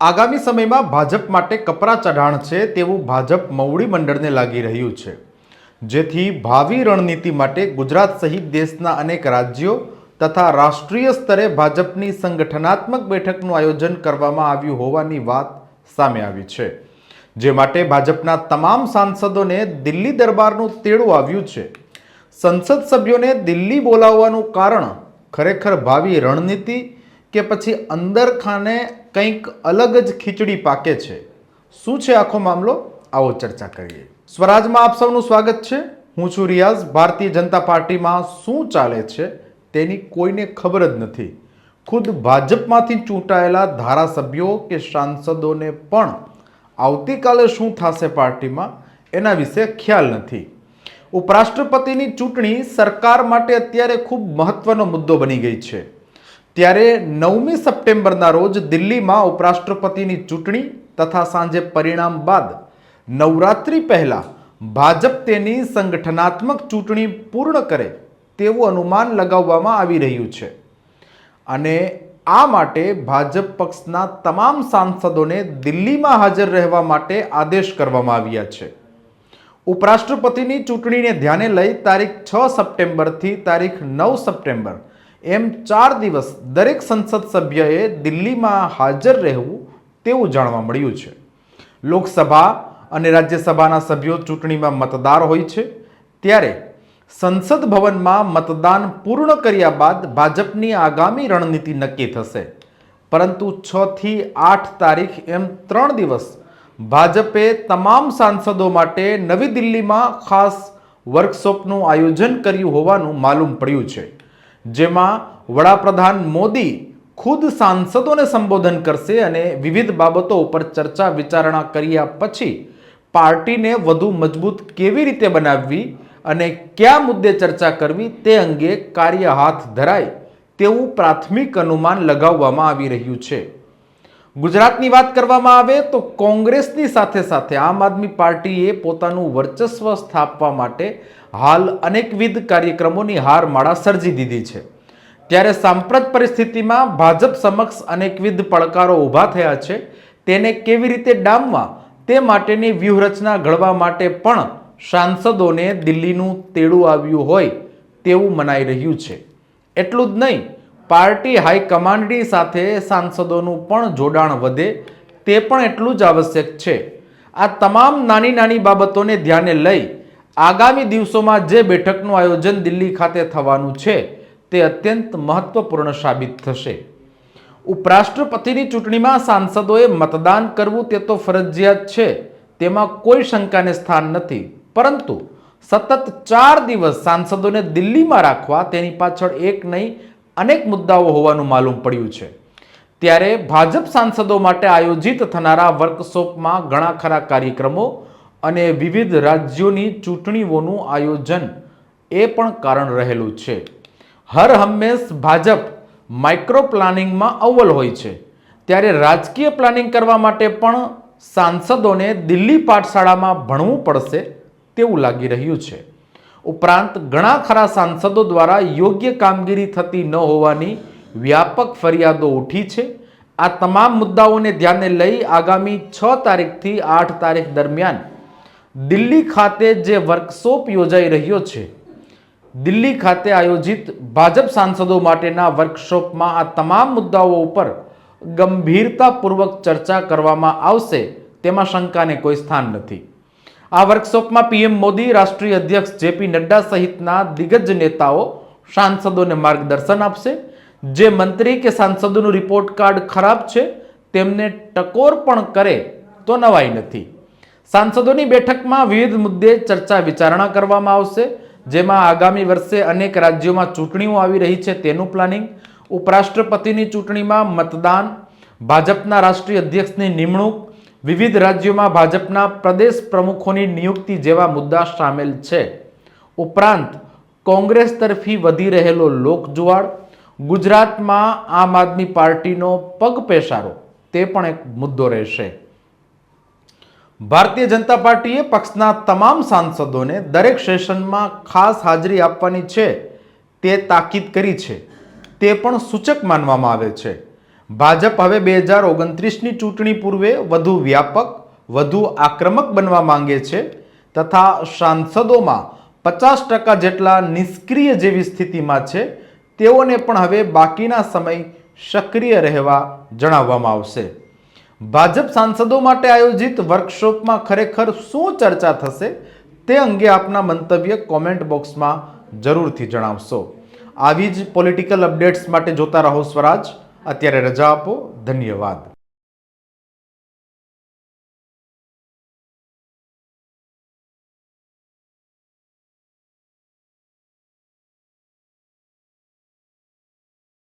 આગામી સમયમાં ભાજપ માટે કપરા ચઢાણ છે તેવું ભાજપ મવડી મંડળને લાગી રહ્યું છે. જેથી ભાવિ રણનીતિ માટે ગુજરાત સહિત દેશના અનેક રાજ્યો તથા રાષ્ટ્રીય સ્તરે ભાજપની સંગઠનાત્મક બેઠકનું આયોજન કરવામાં આવ્યું હોવાની વાત સામે આવી છે. જે માટે ભાજપના તમામ સાંસદોને દિલ્હી દરબારનું તેડું આવ્યું છે. સંસદ સભ્યોને દિલ્હી બોલાવવાનું કારણ ખરેખર ભાવિ રણનીતિ કે પછી અંદર ખાને કંઈક અલગ જ ખીચડી પાકે છે? શું છે આખો મામલો? આવો ચર્ચા કરીએ. સ્વરાજમાં આપ સૌનું સ્વાગત છે. હું છું રિયાઝ. ભારતીય જનતા પાર્ટીમાં શું ચાલે છે તેની કોઈને ખબર જ નથી. ખુદ ભાજપમાંથી ચૂંટાયેલા ધારાસભ્યો કે સાંસદોને પણ આવતીકાલે શું થશે પાર્ટીમાં એના વિશે ખ્યાલ નથી. ઉપરાષ્ટ્રપતિની ચૂંટણી સરકાર માટે અત્યારે ખૂબ મહત્વનો મુદ્દો બની ગઈ છે. ત્યારે નવમી સપ્ટેમ્બરના રોજ દિલ્હીમાં ઉપરાષ્ટ્રપતિની ચૂંટણી તથા સાંજે પરિણામ બાદ નવરાત્રિ પહેલા ભાજપ તેની સંગઠનાત્મક ચૂંટણી પૂર્ણ કરે તેવું અનુમાન લગાવવામાં આવી રહ્યું છે. અને આ માટે ભાજપ પક્ષના તમામ સાંસદોને દિલ્હીમાં હાજર રહેવા માટે આદેશ કરવામાં આવ્યા છે. ઉપરાષ્ટ્રપતિની ચૂંટણીને ધ્યાને લઈ તારીખ છ સપ્ટેમ્બરથી તારીખ નવ સપ્ટેમ્બર એમ ચાર દિવસ દરેક સંસદ સભ્યએ દિલ્હીમાં હાજર રહેવું તેવું જાણવા મળ્યું છે. લોકસભા અને રાજ્યસભાના સભ્યો ચૂંટણીમાં મતદાર હોય છે. ત્યારે સંસદ ભવનમાં મતદાન પૂર્ણ કર્યા બાદ ભાજપની આગામી રણનીતિ નક્કી થશે. પરંતુ છ થી આઠ તારીખ એમ ત્રણ દિવસ ભાજપે તમામ સાંસદો માટે નવી દિલ્હીમાં ખાસ વર્કશોપનું આયોજન કર્યું હોવાનું માલુમ પડ્યું છે. જેમાં વડાપ્રધાન મોદી ખુદ સાંસદોને સંબોધન કરશે અને વિવિધ બાબતો ઉપર ચર્ચા વિચારણા કર્યા પછી પાર્ટીને વધુ મજબૂત કેવી રીતે બનાવવી અને કયા મુદ્દે ચર્ચા કરવી તે અંગે કાર્ય હાથ ધરાય તેવું પ્રાથમિક અનુમાન લગાવવામાં આવી રહ્યું છે. ગુજરાતની વાત કરવામાં આવે તો કોંગ્રેસની સાથે સાથે આમ આદમી પાર્ટીએ પોતાનું વર્ચસ્વ સ્થાપવા માટે હાલ અનેકવિધ કાર્યક્રમોની હારમાળા સર્જી દીધી છે. ત્યારે સાંપ્રત પરિસ્થિતિમાં ભાજપ સમક્ષ અનેકવિધ પડકારો ઊભા થયા છે. તેને કેવી રીતે ડામવા તે માટેની વ્યૂહરચના ઘડવા માટે પણ સાંસદોને દિલ્હીનું તેડું આવ્યું હોય તેવું મનાઈ રહ્યું છે. એટલું જ નહીં પાર્ટી હાઈકમાન્ડની સાથે સાંસદોનું પણ જોડાણ વધે, તે પણ એટલું જ આવશ્યક છે. આ તમામ નાની નાની બાબતોને ધ્યાને લઈ આગામી દિવસોમાં જે બેઠકનું આયોજન દિલ્હી ખાતે થવાનું છે, તે અત્યંત મહત્વપૂર્ણ સાબિત થશે. ઉપરાષ્ટ્રપતિની ચૂંટણીમાં સાંસદોએ મતદાન કરવું તે તો ફરજિયાત છે, તેમાં કોઈ શંકાને સ્થાન નથી. પરંતુ સતત ચાર દિવસ સાંસદોને દિલ્હીમાં રાખવા તેની પાછળ એક નહીં અનેક મુદ્દાઓ હોવાનું માલુમ પડ્યું છે. ત્યારે ભાજપ સાંસદો માટે આયોજિત થનારા વર્કશોપમાં ઘણા ખરા કાર્યક્રમો અને વિવિધ રાજ્યોની ચૂંટણીઓનું આયોજન એ પણ કારણ રહેલું છે. હર હંમેશ ભાજપ માઇક્રો પ્લાનિંગમાં અવ્વલ હોય છે. ત્યારે રાજકીય પ્લાનિંગ કરવા માટે પણ સાંસદોને દિલ્હી પાઠશાળામાં ભણવું પડશે તેવું લાગી રહ્યું છે. ઉપરાંત ઘણા ખરા સાંસદો દ્વારા યોગ્ય કામગીરી થતી ન હોવાની વ્યાપક ફરિયાદો ઉઠી છે. આ તમામ મુદ્દાઓને ધ્યાને લઈ આગામી છ તારીખથી આઠ તારીખ દરમિયાન દિલ્હી ખાતે જે વર્કશોપ યોજાઈ રહ્યો છે, દિલ્હી ખાતે આયોજિત ભાજપ સાંસદો માટેના વર્કશોપમાં આ તમામ મુદ્દાઓ ઉપર ગંભીરતાપૂર્વક ચર્ચા કરવામાં આવશે, તેમાં શંકાને કોઈ સ્થાન નથી. આ વર્કશોપમાં પીએમ મોદી, રાષ્ટ્રીય અધ્યક્ષ જેપી નડ્ડા સહિતના દિગ્ગજ નેતાઓ સાંસદોને માર્ગદર્શન આપશે. જે મંત્રી કે સાંસદોનું રિપોર્ટ કાર્ડ ખરાબ છે, તેમને ટકોર પણ કરે તો નવાઈ નથી. સાંસદોની બેઠકમાં વિવિધ મુદ્દે ચર્ચા વિચારણા કરવામાં આવશે, જેમાં આગામી વર્ષે અનેક રાજ્યોમાં ચૂંટણીઓ આવી રહી છે તેનું પ્લાનિંગ ઉપરાષ્ટ્રપતિની ચૂંટણીમાં મતદાન, ભાજપના રાષ્ટ્રીય અધ્યક્ષની નિમણૂક વિવિધ રાજ્યોમાં ભાજપના પ્રદેશ પ્રમુખોની નિયુક્તિ જેવા મુદ્દા સામેલ છે. ઉપરાંત, કોંગ્રેસ તરફી વધી રહેલો લોકજુવાળ, ગુજરાતમાં આમ આદમી પાર્ટીનો પગ પેસારો, તે પણ એક મુદ્દો રહેશે. ભારતીય જનતા પાર્ટીએ પક્ષના તમામ સાંસદોને દરેક સેશનમાં ખાસ હાજરી આપવાની છે, તે તાકીદ કરી છે. તે પણ સૂચક માનવામાં આવે છે. ભાજપ હવે બે હજાર ઓગણત્રીસની ચૂંટણી પૂર્વે વધુ વ્યાપક, વધુ આક્રમક બનવા માંગે છે તથા સાંસદોમાં પચાસ ટકા જેટલા નિષ્ક્રિય જેવી સ્થિતિમાં છે, તેઓને પણ હવે બાકીના સમય સક્રિય રહેવા જણાવવામાં આવશે. ભાજપ સાંસદો માટે આયોજિત વર્કશોપમાં ખરેખર શું ચર્ચા થશે તે અંગે આપના મંતવ્ય કોમેન્ટ બોક્સમાં જરૂરથી જણાવશો. આવી જ પોલિટિકલ અપડેટ્સ માટે જોતા રહો સ્વરાજ. અત્યારે રજા આપો ધન્યવાદ.